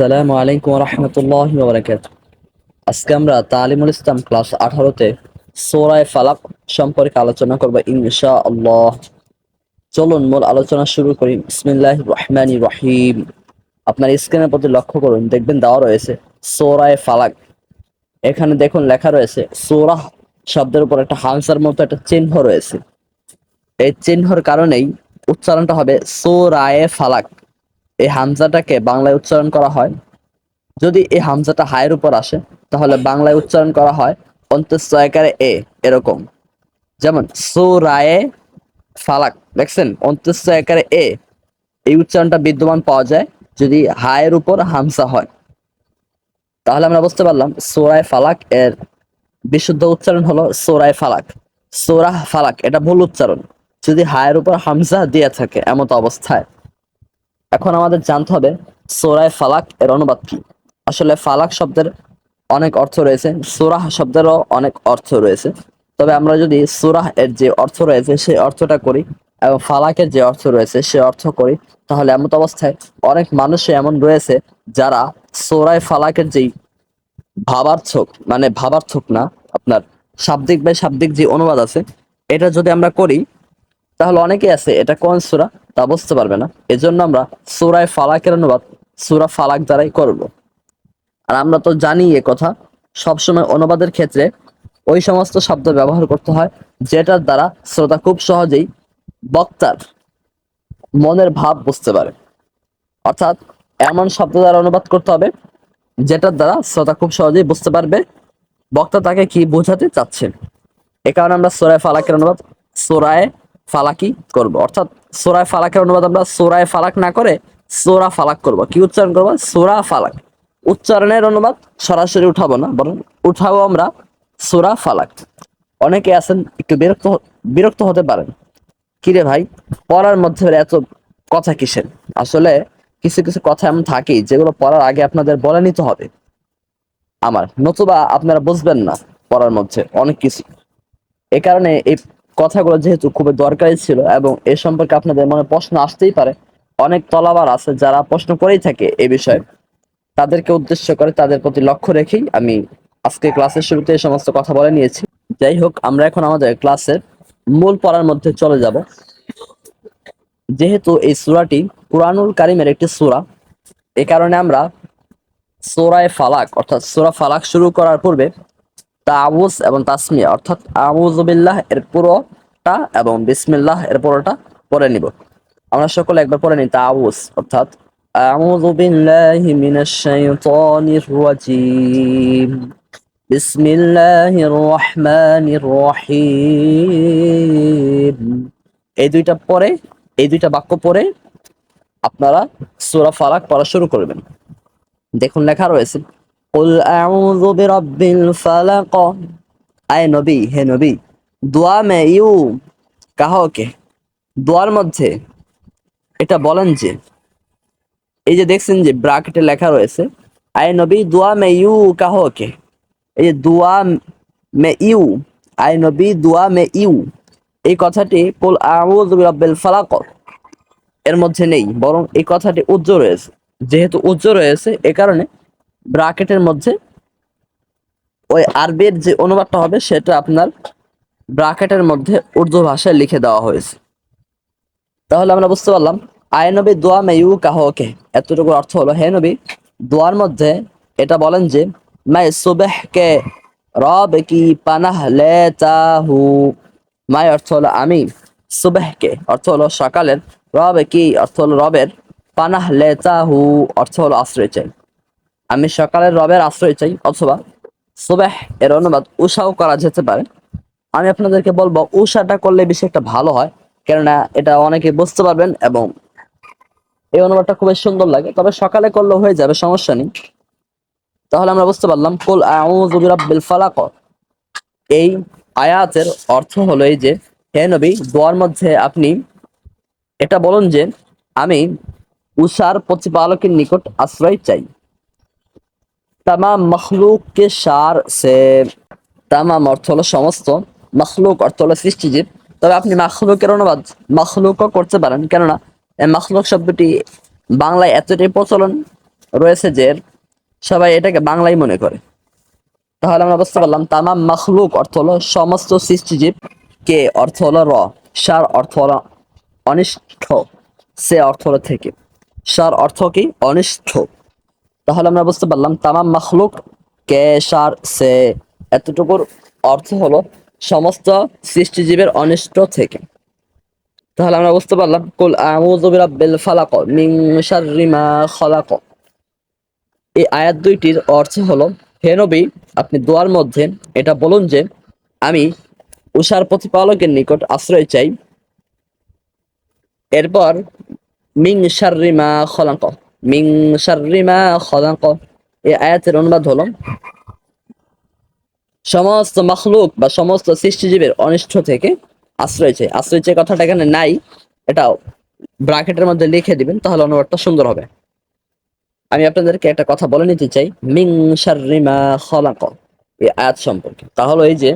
আসসালামু আলাইকুম রহমতুল্লাহ বরাকাত আজকে আমরা তালিমুল ইসলাম ক্লাস আঠারোতে সোরায় ফালাক সম্পর্কে আলোচনা করব ইনশা আল্লাহ চলুন মূল আলোচনা শুরু করি। বিসমিল্লাহ রহমানি রহিম। আপনার স্ক্রিনের প্রতি লক্ষ্য করুন, দেখবেন দেওয়া রয়েছে সোরায় ফালাক। এখানে দেখুন লেখা রয়েছে সোরাহ শব্দের উপর একটা হামসার মতো একটা চিহ্ন রয়েছে। এই চিহ্নর কারণেই উচ্চারণটা হবে সোরায়ে ফালাক। এই হামজাটাকে বাংলায় উচ্চারণ করা হয়। যদি এই হামজাটা হায়ের উপর আসে, তাহলে বাংলায় উচ্চারণ করা হয় অন্তঃস্বয়কারে এ, এরকম। যেমন, সুরায়ে ফালাক, দেখছেন? অন্তঃস্বয়কারে এ, এই উচ্চারণটা বিদ্যমান পাওয়া যায় যদি হায়ের উপর হামসা হয়। তাহলে আমরা বুঝতে পারলাম, সোরায় ফালাক এর বিশুদ্ধ উচ্চারণ হলো সোরায় ফালাক। সোরাহ ফালাক, এটা ভুল উচ্চারণ। যদি হায়ের উপর হামসা দিয়ে থাকে এমত অবস্থায় এখন আমাদের জানতে হবে সোরায় ফালাক এর অনুবাদ কি? আসলে ফালাক শব্দের অনেক অর্থ রয়েছে সোরাহ শব্দেরও অনেক অর্থ রয়েছে। তবে আমরা যদি সোরাহ এর যে অর্থ রয়েছে, সেই অর্থটা করি এবং ফালাকের যে অর্থ রয়েছে, সে অর্থ করি, তাহলে এমত অবস্থায় অনেক মানুষই এমন রয়েছে যারা সোরায় ফালাকের যেই ভাবার্থক মানে ভাবার্থক না, আপনার শাব্দিক বা শাব্দিক যে অনুবাদ আছে, এটা যদি আমরা করি তাহলে অনেকে আছে, এটা কোন সুরা? তা বুঝতে পারবে না। এজন্য আমরা সুরায় ফালাকের অনুবাদ, সুরা ফালাক দ্বারাই করব। আর আমরা তো জানি এ কথা, সবসময় অনুবাদের ক্ষেত্রে ওই সমস্ত শব্দ ব্যবহার করতে হয়, যেটার দ্বারা শ্রোতা খুব সহজেই বক্তার মনের ভাব বুঝতে পারে। অর্থাৎ এমন শব্দ দ্বারা অনুবাদ করতে হবে, যেটার দ্বারা শ্রোতা খুব সহজেই বুঝতে পারবে, বক্তা তাকে কি বোঝাতে চাচ্ছে এ কারণে আমরা সোরায় ফালাকের অনুবাদ, সোরায় ফালাকি করব? অর্থাৎ সোরায় ফালাকের অনুবাদ আমরা সোরায় ফালাক না করে সোরা ফালাক করব। কি উচ্চারণ করব? সোরা ফালাক। উচ্চারণের অনুবাদ সরাসরি উঠাবো না, বরং উঠাবো আমরা সোরা ফালাক। অনেকে আছেন, একটু বিরক্ত বিরক্ত হতে পারেন। কিরে ভাই, পড়ার মধ্যে এত কথা কিসের? আসলে কিছু কিছু কথা এমন থাকে যেগুলো পড়ার আগে আপনাদের বলে নিতে হবে। আমার নতুবা আপনারা বুঝবেন না পড়ার মধ্যে অনেক কিছু। এ কারণে এই কথাগুলো যেহেতু খুবই দরকারি ছিল এবং এ সম্পর্কে আপনাদের মনে প্রশ্ন আসতেই পারে, অনেক তলাবার আছে যারা প্রশ্ন করেই থাকে এই বিষয়ে। তাদেরকে উদ্দেশ্য করে তাদের প্রতি লক্ষ্য রেখেই আমি আজকে ক্লাসের শুরুতে এই সমস্ত কথা বলে নিয়েছি। যাই হোক, আমরা এখন আমাদের ক্লাসের মূল পড়ার মধ্যে চলে যাব। যেহেতু এই সূরাটি কুরআনুল কারিমের একটি সূরা, এ কারণে আমরা সূরায়ে ফালাক, অর্থাৎ সূরা ফালাক শুরু করার পূর্বে তাউজ এবং তাসমিয়া, অর্থাৎ আউযুবিল্লাহ এর পুরোটা এবং বিসমিল্লাহ এর পুরোটা পড়ে নিব। আমরা সকলে একবার পড়ে নিই তাউজ অর্থাৎ আউযু বিল্লাহি মিনাশ শাইতানির রাজীম। বিসমিল্লাহির রহমানির রহিম। এই দুইটা পরে এই দুইটা বাক্য পরে আপনারা সূরা ফালাক পড়া শুরু করবেন। দেখুন লেখা রয়েছে উল আউযু বিরাব্বিল ফালাক আয় নবী, হে নবী, দোয়া মে ইউ কাহকে? দোয়ার মধ্যে এটা বলেন যে, এই যে দেখছেন যে ব্রাকেটে লেখা রয়েছে, আয় নবী, দোয়া মে ইউ কাহকে? এই যে দোয়া মে ইউ আয় নবী, দোয়া মে ইউ এই কথাটি কুল আউযু বিরাব্বিল ফালাক। এর মধ্যে নেই, বরং এই কথাটি উজ্জ্বল রয়েছে। যেহেতু উজ্জ্বল রয়েছে, এ কারণে ব্রাকেটের মধ্যে ওই আরবির যে অনুবাদটা হবে, সেটা আপনার ব্রাকেটের মধ্যে উর্দু ভাষায় লিখে দেওয়া হয়েছে। তাহলে আমরা বুঝতে পারলাম, আয় নবী দোয়া মেয়ু কাহকে। এতটুকু অর্থ হলো, হে নবী, দোয়ার মধ্যে এটা বলেন যে, মাই সুবেহ কে রব কি পানাহ লেতাহু। মাই অর্থ হলো আমি সুবেহকে অর্থ হলো সকালের, রব কি, অর্থ হলো রবের, পানাহ লেতাহু। অর্থ হলো আশ্রয় চাই। আমি সকালের রবের আশ্রয় চাই, অথবা সুবেহ এর অনুবাদ উষাও করা যেতে পারে। আমি আপনাদেরকে বলব, উষাটা করলে বেশি একটা ভালো হয়, কেননা এটা অনেকে বুঝতে পারবেন এবং এই অনুবাদটা খুবই সুন্দর লাগে। তবে সকালে করলেও হয়ে যাবে, সমস্যা নেই। তাহলে আমরা বুঝতে পারলাম, কুল আউযু বিরাব্বিল ফালাক। এই আয়াতের অর্থ হলো এই যে, হে নবী, দোয়ার মধ্যে আপনি এটা বলুন যে, আমি উষার প্রতিপালকের নিকট আশ্রয় চাই। তামাম মখলুক কে সার, সে তামাম অর্থ হলো সমস্ত। মখলুক অর্থ হলো সৃষ্টিজীব। তবে আপনি মখলুকের অনুবাদ মখলুকও করতে পারেন। কেননা মখলুক শব্দটি বাংলায় এতটাই প্রচলন রয়েছে যে সবাই এটাকে বাংলাই মনে করে। তাহলে আমরা বুঝতে পারলাম, তামাম মখলুক অর্থ হলো সমস্ত সৃষ্টিজীব। কে অর্থ হলো র, সার অর্থ হলো অনিষ্ঠ, সে অর্থ হলো থেকে। সার অর্থ কি? অনিষ্ঠ। তাহলে আমরা বুঝতে পারলাম তামাম মখলুক কে সার সে। এতটুকুর অর্থ হলো সমস্ত সৃষ্টিজীবের অনিষ্ট থেকে। তাহলে আমরা বুঝতে পারলাম, কুল আউযু বিরাব্বিল ফালাক মিন শাররি এই আয়াত দুইটির অর্থ হলো, হে নবী, আপনি দোয়ার মধ্যে এটা বলুন যে, আমি উষার প্রতিপালকের নিকট আশ্রয় চাই। এরপর মিং শাররি মা খলাক। মিং শাররি মা খলাক। এই আয়াতের অনুবাদ হলো, সমস্ত মখলুক বা সমস্ত সৃষ্টিজীবের অনিষ্ট থেকে আশ্রয় চাই। আশ্রয় চাই কথাটা এখানে নাই, এটা ব্রাকেটের মধ্যে লিখে দিবেন, তাহলে অনুবাদটা সুন্দর হবে। আমি আপনাদেরকে একটা কথা বলে নিতে চাই, মিং শাররি মা খলাক, এই আয়াত সম্পর্কে। তাহলে এই যে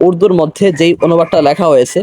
উর্দুর মধ্যে যেই অনুবাদটা লেখা হয়েছে,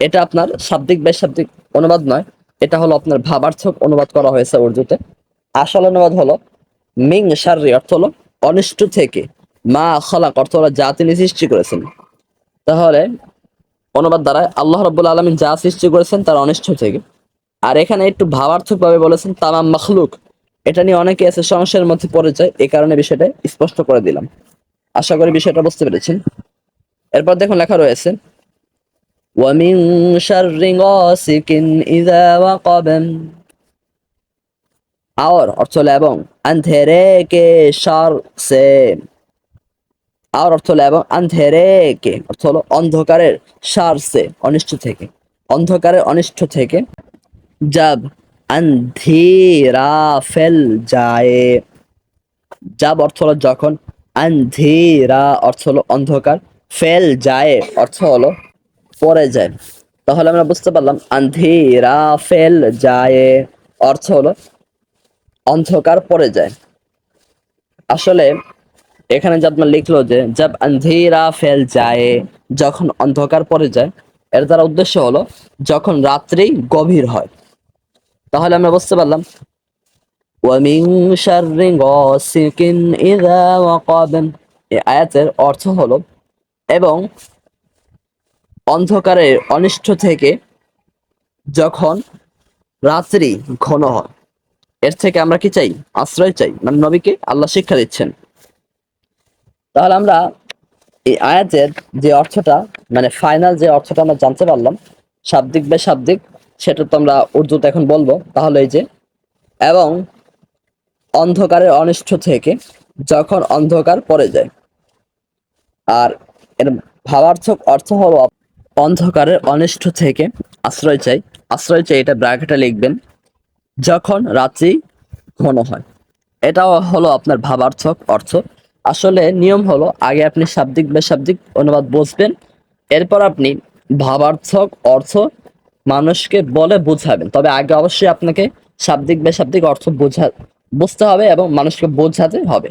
এটা আপনার শাব্দিক বেশাব্দিক অনুবাদ নয় এটা হলো আপনার ভাবার্থক অনুবাদ করা হয়েছে উর্দুতে। আসল অনুবাদ হলো, মিং শাররি অর্থ হলো, অনিষ্ট থেকে মা খলাক অর্থ হলো, যা তিনি সৃষ্টি করেছেন তাহলে অনুবাদ দ্বারা আল্লাহ রব্বুল আলমিন যা সৃষ্টি করেছেন তার অনিষ্ট থেকে। আর এখানে একটু ভাবার্থক ভাবে বলেছেন, তামাম মখলুক এটা নিয়ে অনেকে আছে, সংশয়ের মধ্যে পড়ে যায় এই কারণে বিষয়টা স্পষ্ট করে দিলাম। আশা করি বিষয়টা বুঝতে পেরেছেন। এরপর দেখুন লেখা রয়েছে ومن شر غاسق إذا وقب. আর অর্থ হলো এবং আন্ধেরে কে সার সে আর অর্থ এবং আন্ধেরে কে অর্থ হলো অন্ধকারের সার সে অনিষ্ট থেকে। অন্ধকারের অনিষ্ট থেকে জাব আন্ধেরা ফেল যায়। যাব অর্থ হলো যখন আন্ধেরা, অর্থ হলো অন্ধকার, ফেল যায়। অর্থ হলো পরে যায়। তাহলে আমরা বুঝতে পারলাম আন্ধেরা ফেল যায় অর্থ হলো অন্ধকার পরে যায়। আসলে এখানে যে আপনার লিখলো যে যাব আন্ধেরা ফেল যায় যখন অন্ধকার পরে যায় এর দ্বারা উদ্দেশ্য হলো যখন রাত্রি গভীর হয়। তাহলে আমরা বুঝতে পারলাম ওয়ামিং শাররি গসিকিন ইদা এই আয়াতের অর্থ হলো, এবং অন্ধকারের অনিষ্ট থেকে যখন রাত্রি ঘন হয়, এর থেকে আমরা কি চাই? আশ্রয় চাই? মানে নবীকে আল্লাহ শিক্ষা দিচ্ছেন। তাহলে আমরা এই আয়াতের যে অর্থটা মানে ফাইনাল যে অর্থটা আমরা জানতে পারলাম, শাব্দিক বা শাব্দিক সেটা তো আমরা উর্দুতে এখন বলব। তাহলে এই যে, এবং অন্ধকারের অনিষ্ট থেকে যখন অন্ধকার পড়ে যায়। আর এর ভাবার্থক অর্থ হলো অন্ধকারের অনিষ্ট থেকে আশ্রয় চাই। আশ্রয় চাই এটা ব্র্যাকেটে লিখবেন, যখন রাত্রি ঘন হয়। এটাও হলো আপনার ভাবার্থক অর্থ। আসলে নিয়ম হলো, আগে আপনি শাব্দিক, বেশাব্দিক অনুবাদ বুঝবেন, এরপর আপনি ভাবার্থক অর্থ মানুষকে বলে বোঝাবেন। তবে আগে অবশ্যই আপনাকে শাব্দিক, বেশাব্দিক অর্থ বোঝা, বুঝতে হবে এবং মানুষকে বোঝাতে হবে।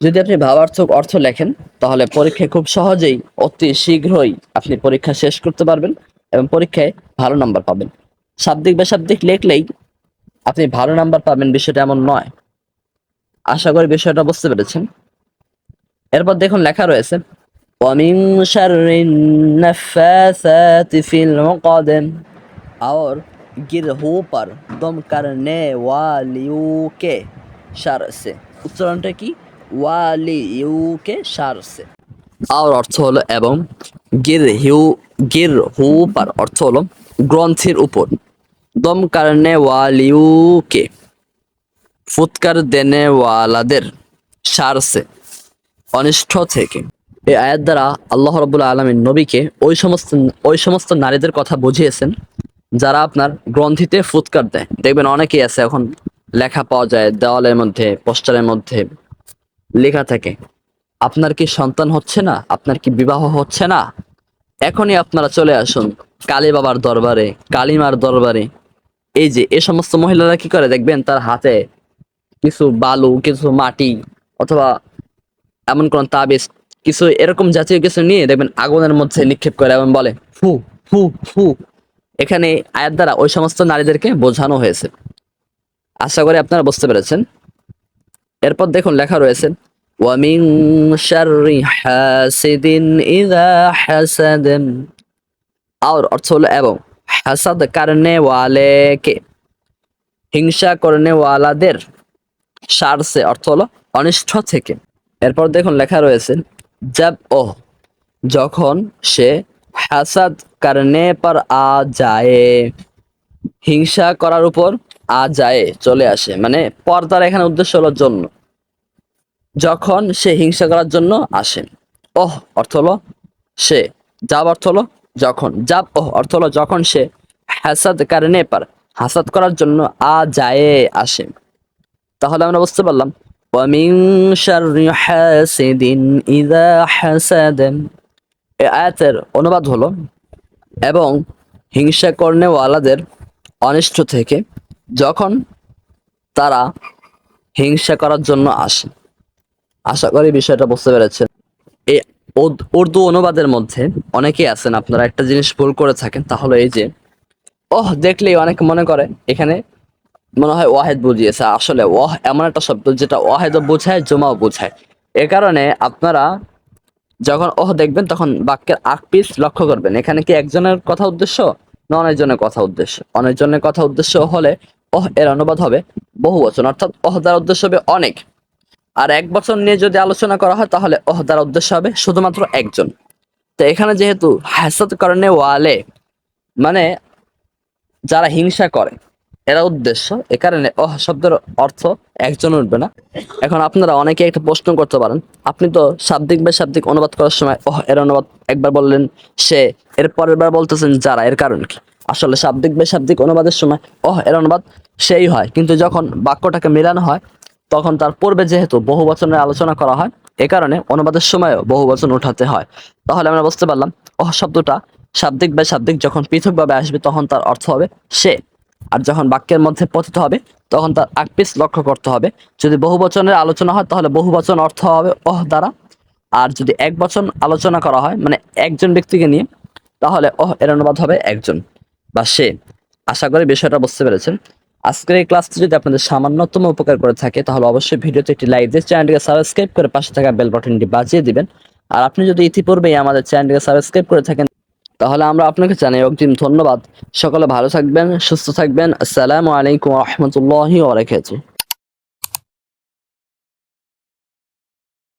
যদি আপনি ভাবার্থক অর্থ লেখেন তাহলে পরীক্ষায় খুব সহজেই অতি শীঘ্রই আপনি পরীক্ষা শেষ করতে পারবেন এবং পরীক্ষায় ভালো নাম্বার পাবেন শাব্দিক বেশাব্দিক লিখলেই আপনি ভালো নাম্বার পাবেন বিষয়টা এমন নয় আশা করি বিষয়টা বুঝতে পেরেছেন এরপর দেখুন লেখা রয়েছে ومن شر النفاثات في العقد और गिरहू पर दम करने वालियों के शर से উচ্চারণটা কি ওয়ালিউ ইউকে শার সে। আর অর্থ হলো এবং গির হিউ, গির হু পার অর্থ হলো গ্রন্থের উপর। দম কারণে ওয়ালিউ কে ফুৎকার দেনে ওয়ালাদের শার সে। অনিষ্ট থেকে। এই আয়াত দ্বারা আল্লাহ রবুল্লা আলমীর নবীকে ওই সমস্ত ওই সমস্ত নারীদের কথা বুঝিয়েছেন, যারা আপনার গ্রন্থিতে ফুৎকার দেয়। দেখবেন অনেকেই আছে এখন লেখা পাওয়া যায় দেওয়ালের মধ্যে, পোস্টারের মধ্যে। লেখা থাকে। আপনার কি সন্তান হচ্ছে না? আপনার কি বিবাহ হচ্ছে না? এখনই আপনারা চলে আসুন কালী বাবার দরবারে, কালীমার দরবারে। এই যে, এ সমস্ত মহিলারা কি করে দেখবেন? তার হাতে কিছু বালু, কিছু মাটি, অথবা এমন কোন তাবিজ, কিছু এরকম জাতীয় কিছু নিয়ে দেখবেন আগুনের মধ্যে নিক্ষেপ করে এবং বলে, ফু ফু ফু। এখানে আয়াত দ্বারা ওই সমস্ত নারীদেরকে বোঝানো হয়েছে। আশা করি আপনারা বুঝতে পেরেছেন। এরপর দেখুন লেখা রয়েছে, ওয়ামিন শাররি হাসিদিন ইযা হাসাদ আর অর্থ হলো, এবং হাসাদ করনে ওয়ালে হিংসা করনে ওয়ালাদের সারসে অর্থ হলো অনিষ্ট থেকে। এরপর দেখুন লেখা রয়েছে, জব ও, যখন সে হাসাদ করনে পর আ যায়। হিংসা করার উপর আ যায়, চলে আসে। মানে পর্দার এখানে উদ্দেশ্য হলো জন্য। যখন সে হিংসা করার জন্য আসে। ওহ, অর্থ হলো সে। যাব অর্থ হলো যখন। যাব ওহ, অর্থ হলো যখন সে হাসাদ কারণে পার, হাসাদ করার জন্য আ যায়, আসে। তাহলে আমরা বুঝতে পারলাম শাররি হাসিদিন ইযা হাসাদ। এই আয়াতের অনুবাদ হলো, এবং হিংসা কর্নেওয়ালাদের অনিষ্ট থেকে যখন তারা হিংসা করার জন্য আসে। আশা করি বিষয়টা বুঝতে পেরেছেন। এই উর্দু অনুবাদের মধ্যে অনেকেই আছেন, আপনারা একটা জিনিস ভুল করে থাকেন, তাহলে এই যে, ওহ, দেখলেই অনেকে মনে করে। এখানে মনে হয় ওয়াহেদ বুঝিয়েছে, আসলে ওয়াহ এমন একটা শব্দ যেটা ওয়াহেদও বোঝায়, জমাও বোঝায়। এ কারণে আপনারা যখন ওহ দেখবেন, তখন বাক্যের আগ পিস লক্ষ্য করবেন। এখানে কি একজনের কথা উদ্দেশ্য না অনেকজনের কথা উদ্দেশ্য? অনেকজনের কথা উদ্দেশ্য হলে ওহ এর অনুবাদ হবে বহু বচন, অর্থাৎ ওহ দ্বারা উদ্দেশ্য হবে অনেক। আর এক বছর নিয়ে যদি আলোচনা করা হয়, তাহলে ওহ দ্বারা উদ্দেশ্য হবে শুধুমাত্র একজন। তো এখানে যেহেতু হাসাদ করণে ওয়ালে মানে যারা হিংসা করে, এরা উদ্দেশ্য, এ কারণে অহ শব্দের অর্থ একজন উঠবে না। এখন আপনারা অনেকে একটা প্রশ্ন করতে পারেন, আপনি তো শাব্দিক বা শাব্দিক অনুবাদ করার সময় ওহ এর অনুবাদ একবার বললেন, সে এর পরের বার বলতেছেন যারা, এর কারণ কি? আসলে শাব্দিক বা শাব্দিক অনুবাদের সময় অহ এর অনুবাদ সেই হয়। কিন্তু যখন বাক্যটাকে মেলানো হয়, তখন তার পূর্বে যেহেতু বহু বচনের আলোচনা করা হয়, এ কারণে অনুবাদের সময়ও বহু বচন উঠাতে হয়। তাহলে আমরা বুঝতে পারলাম, ওহ, শব্দটা শাব্দিক বা শাব্দিক যখন পৃথকভাবে আসবে, তখন তার অর্থ হবে সে। আর যখন বাক্যের মধ্যে পতিত হবে, তখন তার আকপিস লক্ষ্য করতে হবে। যদি বহু বচনের আলোচনা হয়, তাহলে বহু বচন অর্থ হবে অহ দ্বারা আর যদি এক বচন আলোচনা করা হয় মানে একজন ব্যক্তিকে নিয়ে, তাহলে অহ এর অনুবাদ হবে একজন। বা সে, আশা করি বিষয়টা বুঝতে পেরেছেন। আজকের এই ক্লাসটি যদি আপনাদের সামান্যতম উপকার করে থাকে, তাহলে অবশ্যই ভিডিওতে একটি লাইক দিয়ে চ্যানেলটিকে সাবস্ক্রাইব করে পাশে থাকা বেল বাটনটি বাজিয়ে দিবেন। আর আপনি যদি ইতিপূর্বেই আমাদের চ্যানেলটিকে সাবস্ক্রাইব করে থাকেন, তাহলে আমরা আপনাকে জানাই অগ্রিম ধন্যবাদ। সকলে ভালো থাকবেন, সুস্থ থাকবেন। আসসালামু আলাইকুম রহমতুল্লাহি ওবরাকাতুহু